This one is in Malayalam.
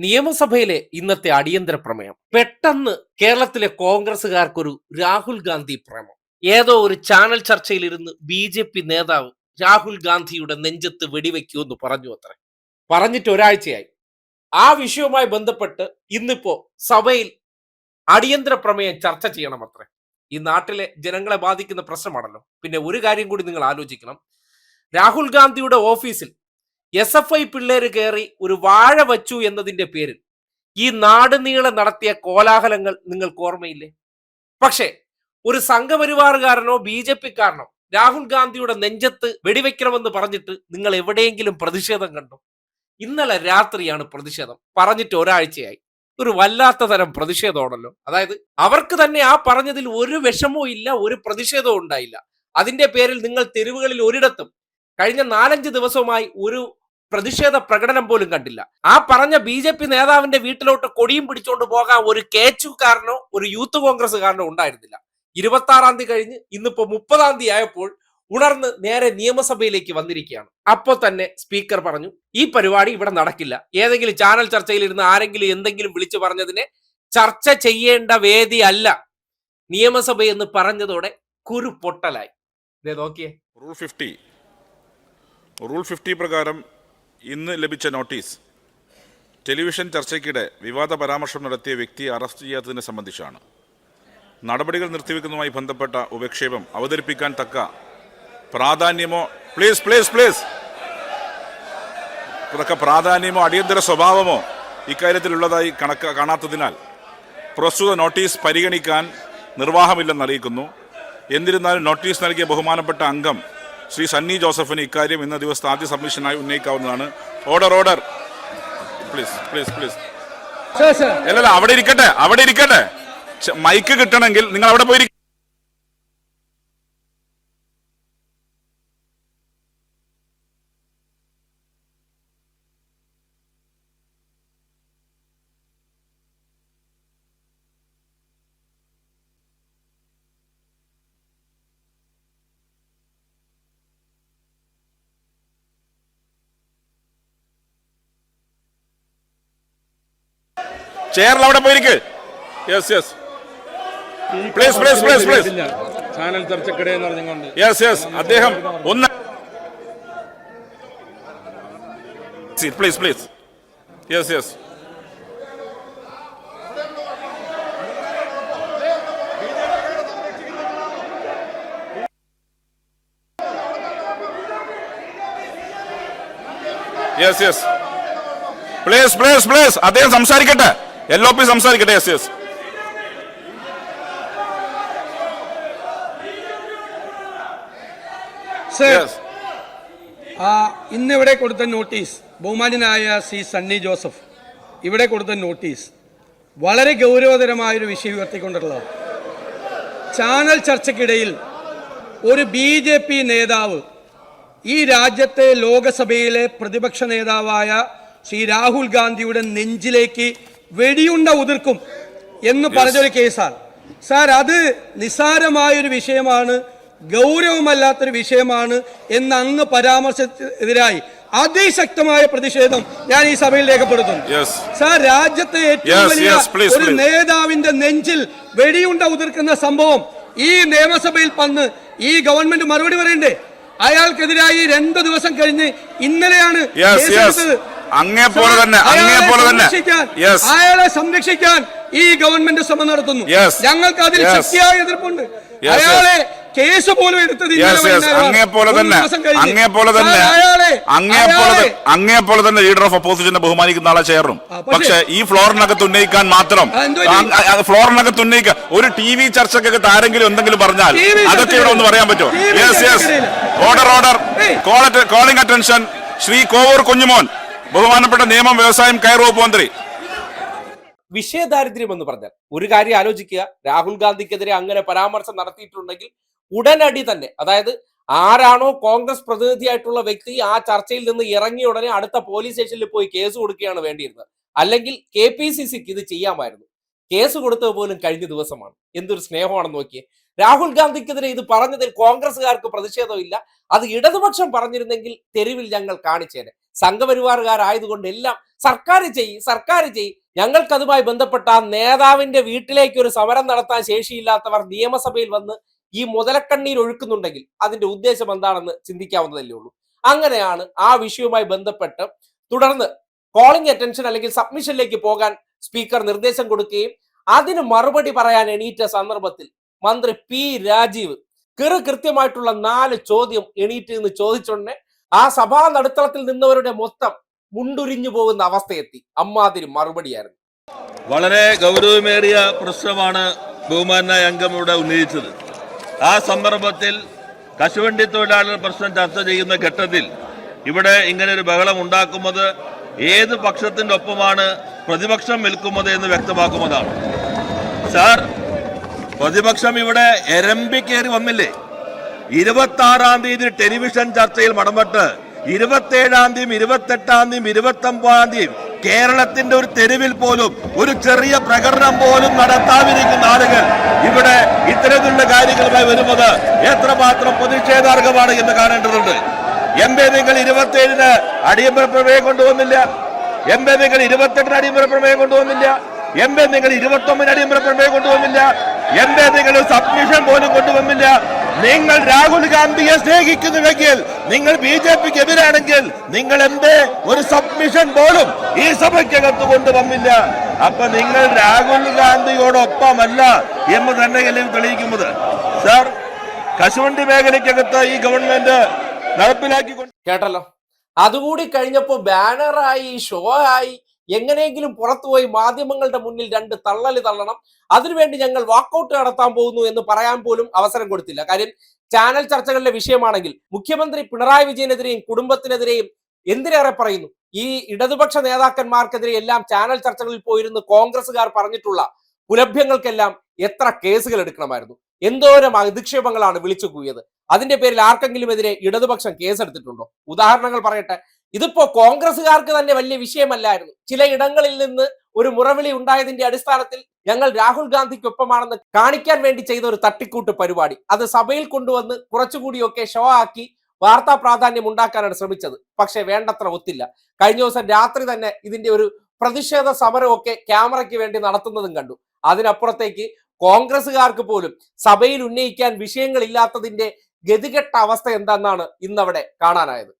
നിയമസഭയിലെ ഇന്നത്തെ അടിയന്തര പ്രമേയം. പെട്ടെന്ന് കേരളത്തിലെ കോൺഗ്രസുകാർക്കൊരു രാഹുൽ ഗാന്ധി പ്രേമം. ഏതോ ഒരു ചാനൽ ചർച്ചയിലിരുന്ന് ബി ജെ പി നേതാവ് രാഹുൽ ഗാന്ധിയുടെ നെഞ്ചത്ത് വെടിവെക്കുമെന്ന് പറഞ്ഞു അത്രേ. പറഞ്ഞിട്ട് ഒരാഴ്ചയായി. ആ വിഷയവുമായി ബന്ധപ്പെട്ട് ഇന്നിപ്പോ സഭയിൽ അടിയന്തര പ്രമേയം ചർച്ച ചെയ്യണം അത്രേ. ഈ നാട്ടിലെ ജനങ്ങളെ ബാധിക്കുന്ന പ്രശ്നമാണല്ലോ. പിന്നെ ഒരു കാര്യം കൂടി നിങ്ങൾ ആലോചിക്കണം. രാഹുൽ ഗാന്ധിയുടെ ഓഫീസിൽ എസ് എഫ് ഐ പിള്ളേര് കയറി ഒരു വാഴ വച്ചു എന്നതിന്റെ പേരിൽ ഈ നാട് നീളെ നടത്തിയ കോലാഹലങ്ങൾ നിങ്ങൾക്ക് ഓർമ്മയില്ലേ? പക്ഷേ ഒരു സംഘപരിവാറുകാരനോ ബി ജെ പിക്കാരനോ രാഹുൽ ഗാന്ധിയുടെ നെഞ്ചത്ത് വെടിവെക്കണമെന്ന് പറഞ്ഞിട്ട് നിങ്ങൾ എവിടെയെങ്കിലും പ്രതിഷേധം കണ്ടോ? ഇന്നലെ രാത്രിയാണ് പ്രതിഷേധം. പറഞ്ഞിട്ട് ഒരാഴ്ചയായി. ഒരു വല്ലാത്ത തരം പ്രതിഷേധമാണല്ലോ. അതായത് അവർക്ക് തന്നെ ആ പറഞ്ഞതിൽ ഒരു വിഷമവും ഇല്ല ഒരു പ്രതിഷേധവും ഉണ്ടായില്ല. അതിന്റെ പേരിൽ നിങ്ങൾ തെരുവുകളിൽ ഒരിടത്തും കഴിഞ്ഞ നാലഞ്ച് ദിവസവുമായി ഒരു പ്രതിഷേധ പ്രകടനം പോലും കണ്ടില്ല. ആ പറഞ്ഞ ബി ജെ പി നേതാവിന്റെ വീട്ടിലോട്ട് കൊടിയും പിടിച്ചുകൊണ്ട് പോകാൻ ഒരു കേച്ചുകാരനോ ഒരു യൂത്ത് കോൺഗ്രസ്സുകാരനോ ഉണ്ടായിരുന്നില്ല. ഇരുപത്തി ആറാം തീയതി കഴിഞ്ഞ് ഇന്നിപ്പോ മുപ്പതാം തീയതി ആയപ്പോൾ ഉണർന്ന് നേരെ നിയമസഭയിലേക്ക് വന്നിരിക്കുകയാണ്. അപ്പോൾ തന്നെ സ്പീക്കർ പറഞ്ഞു ഈ പരിപാടി ഇവിടെ നടക്കില്ല. ഏതെങ്കിലും ചാനൽ ചർച്ചയിൽ ഇരുന്ന് ആരെങ്കിലും എന്തെങ്കിലും വിളിച്ചു പറഞ്ഞതിനെ ചർച്ച ചെയ്യേണ്ട വേദി അല്ല. നിയമസഭ എന്ന് പറഞ്ഞതോടെ കുരു പൊട്ടലായി. നോക്കിയേ. റൂൾ ഫിഫ്റ്റി റൂൾ ഫിഫ്റ്റി പ്രകാരം ഇന്ന് ലഭിച്ച നോട്ടീസ് ടെലിവിഷൻ ചർച്ചയ്ക്കിടെ വിവാദ പരാമർശം നടത്തിയ വ്യക്തിയെ അറസ്റ്റ് ചെയ്യാത്തതിനെ സംബന്ധിച്ചാണ്. നടപടികൾ നിർത്തിവെക്കുന്നതുമായി ബന്ധപ്പെട്ട ഉപക്ഷേപം അവതരിപ്പിക്കാൻ തക്ക പ്രാധാന്യമോ പ്ലീസ് പ്ലീസ് പ്ലീസ് ഇതൊക്കെ പ്രാധാന്യമോ അടിയന്തര സ്വഭാവമോ ഇക്കാര്യത്തിലുള്ളതായി കണക്ക് കാണാത്തതിനാൽ പ്രസ്തുത നോട്ടീസ് പരിഗണിക്കാൻ നിർവാഹമില്ലെന്ന് അറിയിക്കുന്നു. എന്നിരുന്നാലും നോട്ടീസ് നൽകിയ ബഹുമാനപ്പെട്ട അംഗം ശ്രീ സണ്ണി ജോസഫിന് ഇക്കാര്യം ഇന്ന ദിവസത്തെ ആദ്യ സബ്മിഷനായി ഉന്നയിക്കാവുന്നതാണ്. Order order please please please അല്ലല്ല അവിടെ ഇരിക്കട്ടെ അവിടെ ഇരിക്കട്ടെ. മൈക്ക് കിട്ടണമെങ്കിൽ നിങ്ങൾ അവിടെ പോയി ചെയറിൽ അവിടെ പോയിരിക്ക്. Yes yes please please please please channel ചർച്ചക്കിടെ എന്ന് പറഞ്ഞുകൊണ്ട്. യെസ് യെസ് അദ്ദേഹം ഒന്ന് please please yes yes yes yes please please please അദ്ദേഹം സംസാരിക്കട്ടെ. എൽ ഒ പി സംസാരിക്കട്ടെ എസ് എസ് ഇന്ന് ഇവിടെ ഇന്നിവിടെ കൊടുത്ത നോട്ടീസ് ബഹുമാനായ സി സണ്ണി ജോസഫ്. ഇവിടെ കൊടുത്ത നോട്ടീസ് വളരെ ഗൗരവതരമായൊരു വിഷയം ഉയർത്തിക്കൊണ്ടുള്ളതാണ് ചാനൽ ചർച്ചയ്ക്കിടയിൽ ഒരു ബി ജെ പി നേതാവ് ഈ രാജ്യത്തെ ലോകസഭയിലെ പ്രതിപക്ഷ നേതാവായ ശ്രീ രാഹുൽ ഗാന്ധിയുടെ നെഞ്ചിലേക്ക് വെടിയുണ്ട ഉതിർക്കും എന്ന് പറഞ്ഞൊരു കേസാണ്. സാർ അത് നിസ്സാരമായൊരു വിഷയമാണ് ഗൗരവമല്ലാത്തൊരു വിഷയമാണ് എന്ന് അങ്ങ് പരാമർശത്തിനെതിരായി അതിശക്തമായ പ്രതിഷേധം ഞാൻ ഈ സഭയിൽ രേഖപ്പെടുത്തുന്നു. സാർ രാജ്യത്തെ ഏറ്റവും വലിയ ഒരു നേതാവിന്റെ നെഞ്ചിൽ വെടിയുണ്ട ഉതിർക്കുന്ന സംഭവം ഈ നിയമസഭയിൽ വന്ന് ഈ ഗവൺമെന്റ് മറുപടി പറയണ്ടേ? അയാൾക്കെതിരായി രണ്ടു ദിവസം കഴിഞ്ഞ് ഇന്നലെയാണ് Yes, പോലെ തന്നെ, അങ്ങേ അങ്ങേപ്പോലെ തന്നെ. അയാളെ സംരക്ഷിക്കാൻ ഈ ഗവൺമെന്റ് ശ്രമം നടത്തുന്നു. ഞങ്ങൾക്ക് അതിൽ. ശക്തിയായ എതിർപ്പുണ്ട്. അയാളെ കേസ് പോലും യെസ് അങ്ങേപ്പോലെ തന്നെ അങ്ങേ പോലെ തന്നെ അങ്ങേ പോലെ അങ്ങേ പോലെ തന്നെ ലീഡർ ഓഫ് ഒപ്പോസിഷനെ ബഹുമാനിക്കുന്ന ആളെ ചേർന്നു പക്ഷെ ഈ ഫ്ലോറിനകത്ത് ഉന്നയിക്കാൻ മാത്രം ഫ്ലോറിനകത്ത് ഉന്നയിക്കാൻ ഒരു ടി വി ചർച്ചക്കൊക്കെ ആരെങ്കിലും എന്തെങ്കിലും പറഞ്ഞാൽ അതൊക്കെ ഇവിടെ ഒന്ന് പറയാൻ പറ്റുമോ? Yes yes order order calling attention Shri Kovoor Kunjumon. ബഹുമാനപ്പെട്ട നിയമം വ്യവസായം കയർ വകുപ്പ് മന്ത്രി. വിഷയദാരിദ്ര്യം എന്ന് പറഞ്ഞാൽ ഒരു കാര്യം ആലോചിക്കുക. രാഹുൽ ഗാന്ധിക്കെതിരെ അങ്ങനെ പരാമർശം നടത്തിയിട്ടുണ്ടെങ്കിൽ ഉടനടി തന്നെ അതായത് ആരാണോ കോൺഗ്രസ് പ്രതിനിധിയായിട്ടുള്ള വ്യക്തി ആ ചർച്ചയിൽ നിന്ന് ഇറങ്ങിയ ഉടനെ അടുത്ത പോലീസ് സ്റ്റേഷനിൽ പോയി കേസ് കൊടുക്കുകയാണ് വേണ്ടിയിരുന്നത്. അല്ലെങ്കിൽ കെ പി സി സിക്ക് ഇത് ചെയ്യാമായിരുന്നു. കേസ് കൊടുത്തത് പോലും കഴിഞ്ഞ ദിവസമാണ്. എന്തൊരു സ്നേഹമാണെന്ന് നോക്കിയേ. രാഹുൽ ഗാന്ധിക്കെതിരെ ഇത് പറഞ്ഞതിൽ കോൺഗ്രസ്സുകാർക്ക് പ്രതിഷേധമില്ല. അത് ഇടതുപക്ഷം പറഞ്ഞിരുന്നെങ്കിൽ തെരുവിൽ ഞങ്ങൾ കാണിച്ചേനെ. സംഘപരിവാറുകാരായതുകൊണ്ട് എല്ലാം സർക്കാർ ചെയ് സർക്കാർ ചെയ്. ഞങ്ങൾക്കതുമായി ബന്ധപ്പെട്ട നേതാവിന്റെ വീട്ടിലേക്ക് ഒരു സമരം നടത്താൻ ശേഷിയില്ലാത്തവർ നിയമസഭയിൽ വന്ന് ഈ മുതലക്കണ്ണീർ ഒഴുക്കുന്നുണ്ടെങ്കിൽ അതിന്റെ ഉദ്ദേശം എന്താണെന്ന് ചിന്തിക്കാവുന്നതല്ലേ ഉള്ളൂ. അങ്ങനെയാണ് ആ വിഷയവുമായി ബന്ധപ്പെട്ട് തുടർന്ന് കോളിംഗ് അറ്റൻഷൻ അല്ലെങ്കിൽ സബ്മിഷനിലേക്ക് പോകാൻ സ്പീക്കർ നിർദ്ദേശം കൊടുക്കുകയും അതിന് മറുപടി പറയാൻ എണീറ്റ സന്ദർഭത്തിൽ മന്ത്രി പി രാജീവ് കൃ കൃത്യമായിട്ടുള്ള നാല് ചോദ്യം എണീറ്റ് നിന്ന് ചോദിച്ചോണ്ടേ ആ സഭാ നടുത്തളത്തിൽ നിന്നവരുടെ മൊത്തം മുണ്ടുരിഞ്ഞു പോകുന്ന അവസ്ഥയെത്തി. അമ്മാതിരി മറുപടിയായിരുന്നു. വളരെ ഗൗരവമേറിയ പ്രശ്നമാണ് ബഹുമാനായ അംഗം ഇവിടെ ഉന്നയിച്ചത്. ആ സന്ദർഭത്തിൽ കശുവണ്ടി തൊഴിലാളികൾ പ്രശ്നം ചർച്ച ചെയ്യുന്ന ഘട്ടത്തിൽ ഇവിടെ ഇങ്ങനെ ഒരു ബഹളം ഉണ്ടാക്കുന്നത് ഏത് പക്ഷത്തിന്റെ ഒപ്പമാണ് പ്രതിപക്ഷം നിൽക്കുന്നത് എന്ന് വ്യക്തമാക്കുന്നതാണ്. സാർ പ്രതിപക്ഷം ഇവിടെ എരമ്പി കയറി വന്നില്ലേ? ഇരുപത്തി ആറാം തീയതി ടെലിവിഷൻ ചർച്ചയിൽ മടമ്പെട്ട് ഇരുപത്തേഴാം തീയതി ഇരുപത്തെട്ടാം തീയതി ഇരുപത്തി ഒമ്പതാം തീയതി കേരളത്തിന്റെ ഒരു തെരുവിൽ പോലും ഒരു ചെറിയ പ്രകടനം പോലും നടത്താതിരിക്കുന്ന ആളുകൾ ഇവിടെ ഇത്തരത്തിലുള്ള കാര്യങ്ങളുമായി വരുന്നത് എത്രമാത്രം പ്രതിഷേധാർഹമാണ് എന്ന് കാണേണ്ടതുണ്ട്. എം പി നിങ്ങൾ ഇരുപത്തിയേഴിന് അടിയന്തര പ്രമേയം കൊണ്ടുവന്നില്ല. എം പി നിങ്ങൾ ഇരുപത്തെട്ടിന് അടിയന്തര പ്രമേയം കൊണ്ടുവന്നില്ല. എം പി നിങ്ങൾ ഇരുപത്തി ഒമ്പതിന് അടിയന്തര പ്രമേയം കൊണ്ടുവന്നില്ല. എം പി സബ്മിഷൻ പോലും കൊണ്ടുവന്നില്ല. നിങ്ങൾ രാഹുൽ ഗാന്ധിയെ സ്നേഹിക്കുന്നുവെങ്കിൽ നിങ്ങൾ ബി ജെ പിക്ക് എതിരാണെങ്കിൽ നിങ്ങൾ എന്തേ? ഒരു സബ്മിഷൻ പോലും ഈ സഭയ്ക്കകത്ത് കൊണ്ടുവന്നില്ല. അപ്പൊ നിങ്ങൾ രാഹുൽ ഗാന്ധിയോടൊപ്പമല്ല എന്ന് തന്നെയല്ലേ തെളിയിക്കുന്നത്. സർ കശുവണ്ടി മേഖലയ്ക്കകത്ത് ഈ ഗവൺമെന്റ് നടപ്പിലാക്കി കേട്ടല്ലോ. അതുകൂടി കഴിഞ്ഞപ്പോ ബാനറായി ഷോ ആയി എങ്ങനെയെങ്കിലും പുറത്തുപോയി മാധ്യമങ്ങളുടെ മുന്നിൽ രണ്ട് തള്ളൽ തള്ളണം. അതിനുവേണ്ടി ഞങ്ങൾ വാക്കൗട്ട് നടത്താൻ പോകുന്നു എന്ന് പറയാൻ പോലും അവസരം കൊടുത്തില്ല. കാര്യം ചാനൽ ചർച്ചകളിലെ വിഷയമാണെങ്കിൽ മുഖ്യമന്ത്രി പിണറായി വിജയനെതിരെയും കുടുംബത്തിനെതിരെയും എന്തിനേറെ പറയുന്നു? ഈ ഇടതുപക്ഷ നേതാക്കന്മാർക്കെതിരെ എല്ലാം ചാനൽ ചർച്ചകളിൽ പോയിരുന്ന് കോൺഗ്രസുകാർ പറഞ്ഞിട്ടുള്ള കുലഭ്യങ്ങൾക്കെല്ലാം എത്ര കേസുകൾ എടുക്കണമായിരുന്നു? എന്തോരം അധിക്ഷേപങ്ങളാണ് വിളിച്ചു കൂവിയത്? അതിന്റെ പേരിൽ ആർക്കെങ്കിലും എതിരെ ഇടതുപക്ഷം കേസെടുത്തിട്ടുണ്ടോ? ഉദാഹരണങ്ങൾ പറയട്ടെ. ഇതിപ്പോ കോൺഗ്രസുകാർക്ക് തന്നെ വലിയ വിഷയമല്ലായിരുന്നു. ചില ഇടങ്ങളിൽ നിന്ന് ഒരു മുറവിളി ഉണ്ടായതിന്റെ അടിസ്ഥാനത്തിൽ ഞങ്ങൾ രാഹുൽ ഗാന്ധിക്കൊപ്പമാണെന്ന് കാണിക്കാൻ വേണ്ടി ചെയ്ത ഒരു തട്ടിക്കൂട്ട് പരിപാടി. അത് സഭയിൽ കൊണ്ടുവന്ന് കുറച്ചുകൂടിയൊക്കെ ഷോ ആക്കി വാർത്താ പ്രാധാന്യം ഉണ്ടാക്കാനാണ് ശ്രമിച്ചത്. പക്ഷെ വേണ്ടത്ര ഒത്തില്ല. കഴിഞ്ഞ ദിവസം രാത്രി തന്നെ ഇതിന്റെ ഒരു പ്രതിഷേധ സമരമൊക്കെ ക്യാമറയ്ക്ക് വേണ്ടി നടത്തുന്നതും കണ്ടു. അതിനപ്പുറത്തേക്ക് കോൺഗ്രസുകാർക്ക് പോലും സഭയിൽ ഉന്നയിക്കാൻ വിഷയങ്ങളില്ലാത്തതിന്റെ ഗതികെട്ട അവസ്ഥ എന്താണെന്നാണ് ഇന്നവിടെ കാണാനായത്.